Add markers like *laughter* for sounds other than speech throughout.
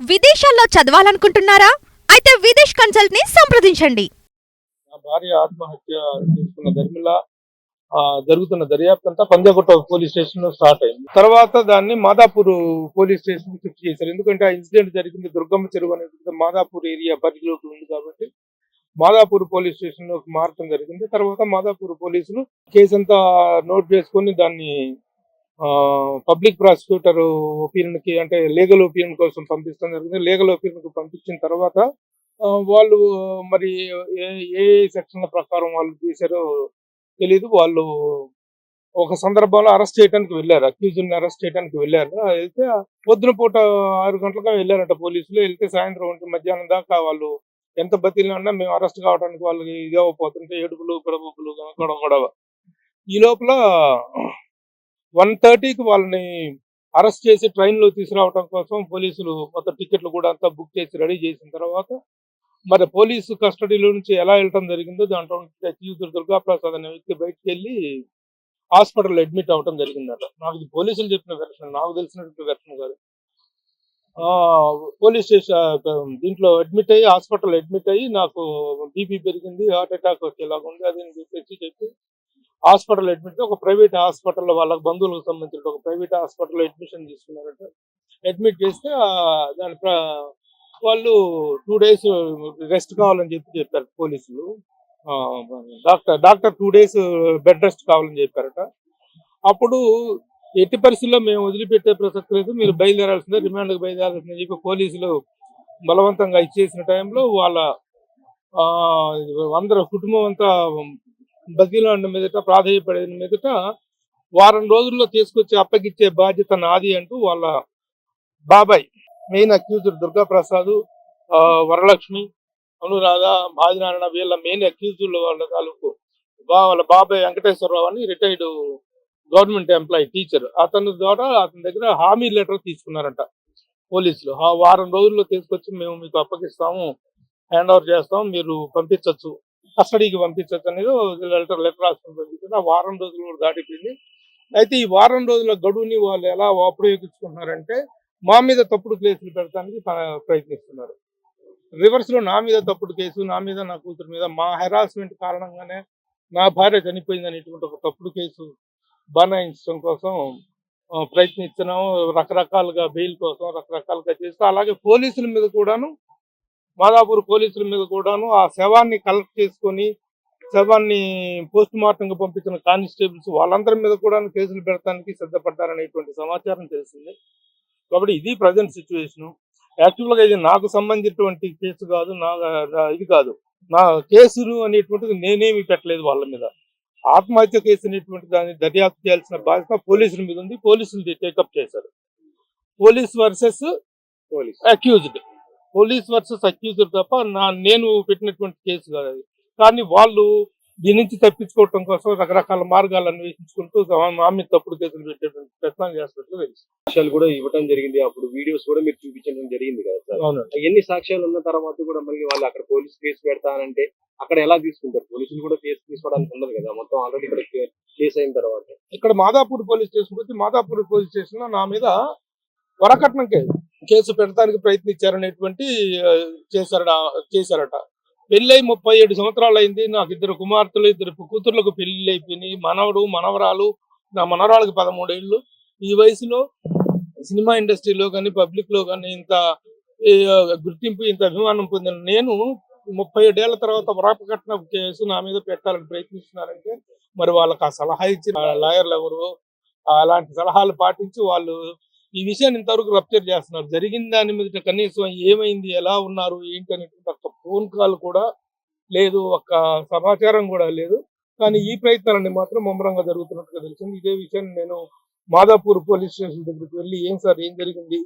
విదేశాల్లో చదవాలనుకుంటున్నారా? అయితే విదేశ్ కన్సల్ట్ని సంప్రదించండి. నా భార్య ఆత్మహత్య చేసుకున్న ధర్మిల జరుగుతున్న దర్యాప్తు అంతా పంజాగుట్ట పోలీస్ స్టేషన్లో స్టార్ట్ అయింది. తర్వాత దాన్ని మాదాపూర్ పోలీస్ స్టేషన్కి షిఫ్ట్ చేశారు. ఎందుకంటే ఆ ఇన్సిడెంట్ జరిగింది దుర్గమ్మ చెరువు అనేది మాదాపూర్ ఏరియా పరిధిలోకి ఉంది కాబట్టి మాదాపూర్ పోలీస్ స్టేషన్లో మారటం జరిగింది. తర్వాత మాదాపూర్ పోలీసులు కేసు అంతా నోట్ చేసుకొని దాన్ని పబ్లిక్ ప్రాసిక్యూటర్ ఒపీనియన్కి అంటే లీగల్ ఒపీనియన్ కోసం పంపించడం జరిగింది. లీగల్ ఒపీనియన్కు పంపించిన తర్వాత వాళ్ళు మరి ఏ ఏ సెక్షన్ల ప్రకారం వాళ్ళు తీశారో తెలీదు. వాళ్ళు ఒక సందర్భంలో అరెస్ట్ చేయడానికి వెళ్ళారు. అక్యూజ్ని అరెస్ట్ చేయడానికి వెళ్ళారు. వెళ్తే పొద్దున పూట ఆరు గంటలకు వెళ్ళారంట పోలీసులు. వెళ్తే సాయంత్రం ఉంటే మధ్యాహ్నం దాకా వాళ్ళు ఎంత బతిలినా మేము అరెస్ట్ కావడానికి వాళ్ళకి ఇది పోతుంటే ఏడుపులు గొడవలు గొడవ గొడవ. ఈ లోపల వన్ థర్టీకి వాళ్ళని అరెస్ట్ చేసి ట్రైన్లో తీసుకురావడం కోసం పోలీసులు మొత్తం టికెట్లు కూడా అంతా బుక్ చేసి రెడీ చేసిన తర్వాత మరి పోలీసు కస్టడీలో నుంచి ఎలా వెళ్ళటం జరిగిందో దాంట్లో అక్యూజ్ దుర్గా ప్రసాద్ అనే వ్యక్తి బయటకు వెళ్ళి హాస్పిటల్ అడ్మిట్ అవ్వటం జరిగిందట. నాకు పోలీసులు చెప్పిన వెర్షన్ నాకు తెలిసినటువంటి వెర్షన్ కాదు. ఆ, పోలీస్ స్టేషన్ దీంట్లో అడ్మిట్ అయ్యి హాస్పిటల్ అడ్మిట్ అయ్యి నాకు బీపీ పెరిగింది హార్ట్ అటాక్ వచ్చేలాగా ఉంది అది అని చెప్పేసి చెప్పి హాస్పిటల్ అడ్మిట్ ఒక ప్రైవేట్ హాస్పిటల్లో వాళ్ళకి బంధువులకు సంబంధించిన ఒక ప్రైవేట్ హాస్పిటల్లో అడ్మిషన్ తీసుకున్నారంట. అడ్మిట్ చేస్తే దాని ప్ర- వాళ్ళు టూ డేస్ రెస్ట్ కావాలని చెప్పి చెప్పారు పోలీసులు. ఆ, doctor doctor two days bed rest కావాలని చెప్పారట. అప్పుడు ఎట్టి పరిస్థితుల్లో మేము వదిలిపెట్టే ప్రసక్తి లేదు మీరు బయలుదేరాల్సిందే రిమాండ్కి బయలుదేరాల్సిందే చెప్పి పోలీసులు బలవంతంగా ఇచ్చేసిన టైంలో వాళ్ళ ఆ, అందరూ కుటుంబం అంతా బదిలో ఉన్న మీదట ప్రాధాన్యపడిన మీదట వారం రోజుల్లో తీసుకొచ్చి అప్పగిచ్చే బాధ్యత నాది అంటూ వాళ్ళ బాబాయ్. మెయిన్ అక్యూజ్డ్ దుర్గా ప్రసాద్ ఆ, వరలక్ష్మి అనురాధ ఆదినారాయణ వీళ్ళ మెయిన్ అక్యూజ్డ్ వాళ్ళ తాలూకు బా- వాళ్ళ బాబాయ్ వెంకటేశ్వరరావు అని రిటైర్డ్ గవర్నమెంట్ ఎంప్లాయీ టీచర్. అతని ద్వారా అతని దగ్గర హామీ లెటర్ తీసుకున్నారంట పోలీసులు. ఆ వారం రోజుల్లో తీసుకొచ్చి మేము మీకు అప్పగిస్తాము హ్యాండ్ ఓవర్ చేస్తాం మీరు పంపించవచ్చు కస్టడీకి పంపించవచ్చు అనేది లెటర్ లెటర్ రాసుకుని పంపించారు. ఆ వారం రోజులు కూడా దాటిపోయింది. అయితే ఈ వారం రోజుల గడువుని వాళ్ళు ఎలా ఉపయోగించుకుంటున్నారంటే మా మీద తప్పుడు కేసులు పెడతానికి ప్రయత్నిస్తున్నారు. రివర్స్లో నా మీద తప్పుడు కేసు నా మీద నా కూతురు మీద మా హెరాస్మెంట్ కారణంగానే నా భార్య చనిపోయింది అనేటువంటి ఒక తప్పుడు కేసు బనాయించడం కోసం ఆ, ప్రయత్నిస్తున్నాము. రకరకాలుగా బెయిల్ కోసం రకరకాలుగా చేస్తూ అలాగే పోలీసుల మీద కూడాను మాదాపూర్ పోలీసుల మీద కూడాను ఆ శవాన్ని కలెక్ట్ చేసుకొని శవాన్ని పోస్ట్ మార్టం గా పంపించిన కానిస్టేబుల్స్ వాళ్ళందరి మీద కూడా కేసులు పెడతానికి సిద్ధపడ్డారనేటువంటి సమాచారం తెలిసింది కాబట్టి ఇది ప్రజెంట్ సిచ్యువేషన్. యాక్చువల్గా ఇది నాకు సంబంధించినటువంటి కేసు కాదు నా నా- ఇది కాదు. నా కేసులు అనేటువంటిది నేనేమి పెట్టలేదు వాళ్ళ మీద. ఆత్మహత్య కేసు అనేటువంటి దాన్ని దర్యాప్తు చేయాల్సిన బాధ్యత పోలీసుల మీద ఉంది. పోలీసులు టేకప్ చేశారు. Police versus police. Accused. Police versus accused తప్ప నా నేను పెట్టినటువంటి కేసు కాదు అది. కానీ వాళ్ళు దీని నుంచి తప్పించుకోవటం కోసం రకరకాల మార్గాలు అన్వేషించుకుంటూ మా మీద తప్పుడు కేసులు పెట్టేటువంటి ప్రయత్నం చేస్తున్నట్లు తెలుసు. సాక్ష్యాలు కూడా ఇవ్వడం జరిగింది. అప్పుడు వీడియోస్ కూడా మీరు చూపించడం జరిగింది కదా సార్? అవునండి. ఎన్ని సాక్ష్యాలు ఉన్న తర్వాత కూడా మళ్ళీ వాళ్ళు అక్కడ పోలీస్ కేసు పెడతానంటే అక్కడ ఎలా తీసుకుంటారు? పోలీసులు కూడా కేసు తీసుకోవడానికి ఉండదు కదా. మొత్తం ఆల్రెడీ ఇక్కడ కేసు అయిన తర్వాత. ఇక్కడ మాదాపూర్ పోలీస్ స్టేషన్ వచ్చి మాదాపూర్ పోలీస్ స్టేషన్లో నా మీద వరకట్నం కేసు. కేసు పెట్టడానికి ప్రయత్నించారనేటువంటి చేశారట చేశారట. పెళ్ళై ముప్పై ఏడు సంవత్సరాలు అయింది నాకు ఇద్దరు కుమార్తెలు ఇద్దరు కూతుర్లకు పెళ్ళి అయిపోయినాయి. మనవడు మనవరాలు నా మనవరాలకు పదమూడేళ్ళు ఈ వయసులో సినిమా ఇండస్ట్రీలో కానీ పబ్లిక్లో కానీ ఇంత గుర్తింపు ఇంత అభిమానం పొందిన నేను ముప్పై ఏడేళ్ళ తర్వాత వరకట్నం కేసు నా మీద పెట్టాలని ప్రయత్నిస్తున్నారంటే మరి వాళ్ళకి ఆ సలహా ఇచ్చిన లాయర్లు ఎవరు? అలాంటి సలహాలు పాటించి వాళ్ళు ఈ విషయాన్ని ఇంతవరకు రప్చర్ చేస్తున్నారు. జరిగిన దాని మీద కనీసం ఏమైంది? ఎలా ఉన్నారు? ఏంటి అనేటువంటి ఒక్క ఫోన్ కాల్ కూడా లేదు. ఒక్క సమాచారం కూడా లేదు. కానీ ఈ ప్రయత్నాలన్నీ మాత్రం ముమ్మరంగా జరుగుతున్నట్టుగా తెలిసింది ఇదే విషయాన్ని నేను మాదాపూర్ పోలీస్ స్టేషన్ దగ్గరికి వెళ్ళి ఏం సార్? ఏం జరిగింది?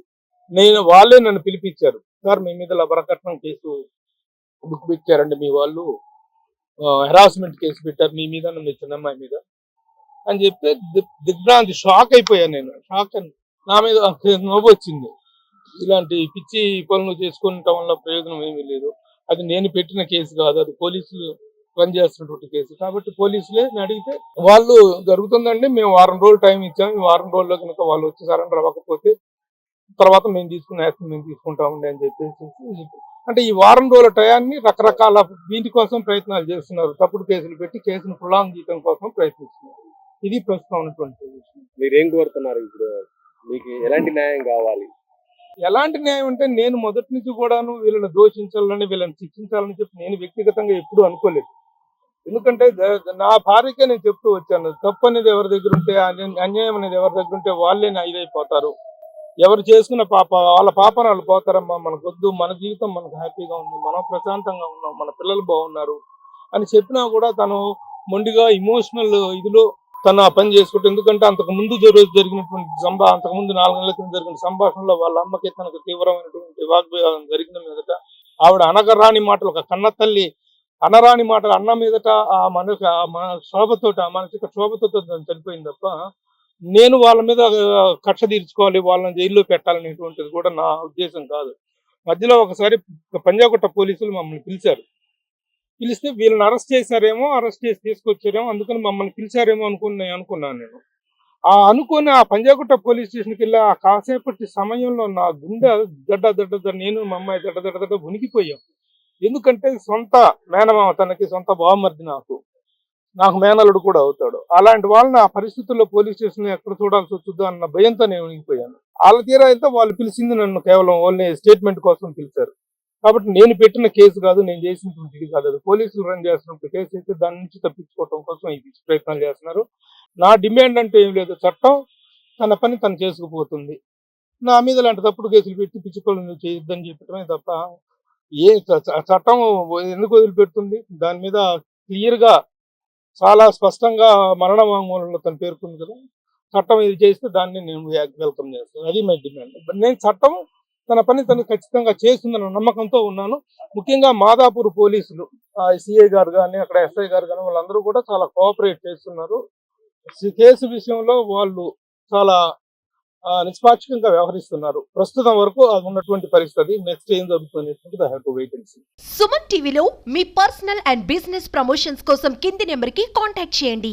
నేను వాళ్ళే నన్ను పిలిపించారు. సార్ మీ మీద లబరకట్నం వరకట్నం కేసు బుక్ పెట్టారండి మీ వాళ్ళు. హెరాస్మెంట్ కేసు పెట్టారు. మీ మీద మీ చిన్నమ్మాయి మీద. అని చెప్పి దిగ్భ్రాంతి షాక్ అయిపోయాను నేను. షాక్ అని నా మీద *laughs* నవ్వు వచ్చింది. ఇలాంటి పిచ్చి పనులు చేసుకుంటాం వల్ల ప్రయోజనం ఏమీ లేదు. అది నేను పెట్టిన కేసు కాదు అది పోలీసులు రన్ చేస్తున్నటువంటి కేసు. కాబట్టి పోలీసులే అడిగితే వాళ్ళు జరుగుతుందండి మేము వారం రోజులు టైం ఇచ్చాము. ఈ వారం రోజుల్లో కనుక వాళ్ళు వచ్చి సరెండర్ అవ్వకపోతే తర్వాత మేము తీసుకున్న యాక్షన్ మేము తీసుకుంటామండి అని చెప్పేసి అంటే ఈ వారం రోజుల టయాన్ని రకరకాల దీని కోసం ప్రయత్నాలు చేస్తున్నారు. తప్పుడు కేసులు పెట్టి కేసును ప్రొలాంగ్ చేయడం కోసం ప్రయత్నిస్తున్నారు. ఇది ప్రస్తుతం ఉన్నటువంటి మీరేం కోరుతున్నారు ఇప్పుడు? మీకు ఎలాంటి న్యాయం కావాలి? ఎలాంటి న్యాయం అంటే నేను మొదటి నుంచి కూడాను వీళ్ళని దోషించాలని వీళ్ళని శిక్షించాలని చెప్పి నేను వ్యక్తిగతంగా ఎప్పుడూ అనుకోలేదు. ఎందుకంటే నా భార్యకే నేను చెప్తూ వచ్చాను తప్పు అనేది ఎవరి దగ్గర ఉంటే అన్యాయం అనేది ఎవరి దగ్గర ఉంటే వాళ్ళే ఇదైపోతారు ఎవరు చేసుకున్న పాప వాళ్ళ పాపన వాళ్ళు పోతారమ్మా మనకు వద్దు మన జీవితం మనకు హ్యాపీగా ఉంది మనం ప్రశాంతంగా ఉన్నాం మన పిల్లలు బాగున్నారు అని చెప్పినా కూడా తను మొండిగా ఇమోషనల్ ఇదిలో తను ఆ పని చేసుకుంటే ఎందుకంటే అంతకు ముందు రోజు జరిగినటువంటి సంభా అంతకు ముందు నాలుగు నెలల క్రితం జరిగిన సంభాషణలో వాళ్ళ అమ్మకి తనకు తీవ్రమైనటువంటి వాగ్వివాదం జరిగిన మీదట ఆవిడ అనగరాని మాటలు ఒక కన్న తల్లి అనరాని మాటలు అన్న మీదట ఆ మనసు ఆ మన శోభతోటి ఆ మానసిక శోభతో చనిపోయింది తప్ప నేను వాళ్ళ మీద కక్ష తీర్చుకోవాలి వాళ్ళని జైల్లో పెట్టాలనేటువంటిది కూడా నా ఉద్దేశం కాదు. మధ్యలో ఒకసారి పంజాగుట్ట పోలీసులు మమ్మల్ని పిలిచారు. పిలిస్తే వీళ్ళని అరెస్ట్ చేశారేమో అరెస్ట్ చేసి తీసుకొచ్చారేమో అందుకని మమ్మల్ని పిలిచారేమో అనుకున్నా అనుకున్నాను నేను. ఆ అనుకుని ఆ పంజాగుట్ట పోలీస్ స్టేషన్కి వెళ్ళి ఆ కాసేపటి సమయంలో నా గుండె దడ్డ దడ్డ దడ్డ నేను మా అమ్మాయి దడ్డ దడ్డ దడ్డ ఉనికిపోయాం ఎందుకంటే సొంత మేనమామ తనకి సొంత బావమర్ది నాకు. నాకు మేనలుడు కూడా అవుతాడు. అలాంటి వాళ్ళని ఆ పరిస్థితుల్లో పోలీస్ స్టేషన్ ఎక్కడ చూడాల్సి వస్తుందో అన్న భయంతో నేను ఉనికిపోయాను వాళ్ళ తీరా అయితే వాళ్ళు పిలిచింది నన్ను కేవలం ఓన్లీ స్టేట్మెంట్ కోసం పిలిచారు. కాబట్టి నేను పెట్టిన కేసు కాదు నేను చేసినటువంటి ఇది కాదు. అది పోలీసులు రన్ చేస్తున్నప్పుడు కేసు అయితే దాని నుంచి తప్పించుకోవడం కోసం ఈ ప్రయత్నాలు చేస్తున్నారు. నా డిమాండ్ అంటే ఏం లేదు. చట్టం తన పని తను చేసుకుపోతుంది. నా మీద లాంటి తప్పుడు కేసులు పెట్టి పిచ్చుకోలు చేయొద్దని చెప్పడమే తప్ప ఏ చ- చట్టం ఎందుకు వదిలిపెడుతుంది? దాని మీద క్లియర్గా చాలా స్పష్టంగా మరణ వాంగ్మూలంలో తను పేర్కొంది కదా చట్టం ఇది చేస్తే దాన్ని నేను వెల్కమ్ చేస్తాను. అది మై డిమాండ్ నేను చట్టం తన పని తను ఖచ్చితంగా చేస్తుందన్న నమ్మకంతో ఉన్నాను. ముఖ్యంగా మాదాపూర్ పోలీసులు సిఐ గారు కానీ అక్కడ ఎస్ఐ గారు కానీ వాళ్ళందరూ కూడా చాలా కోఆపరేట్ చేస్తున్నారు. కేసు విషయంలో వాళ్ళు చాలా నిష్పాక్షికంగా వ్యవహరిస్తున్నారు. ప్రస్తుతం వరకు అది ఉన్నటువంటి పరిస్థితి. నెక్స్ట్ ఏం జరుగుతుంది సుమన్ టీవీలో మీ పర్సనల్ అండ్ బిజినెస్ ప్రమోషన్స్ కోసం కింది నెంబర్కి కాంటాక్ట్ చేయండి.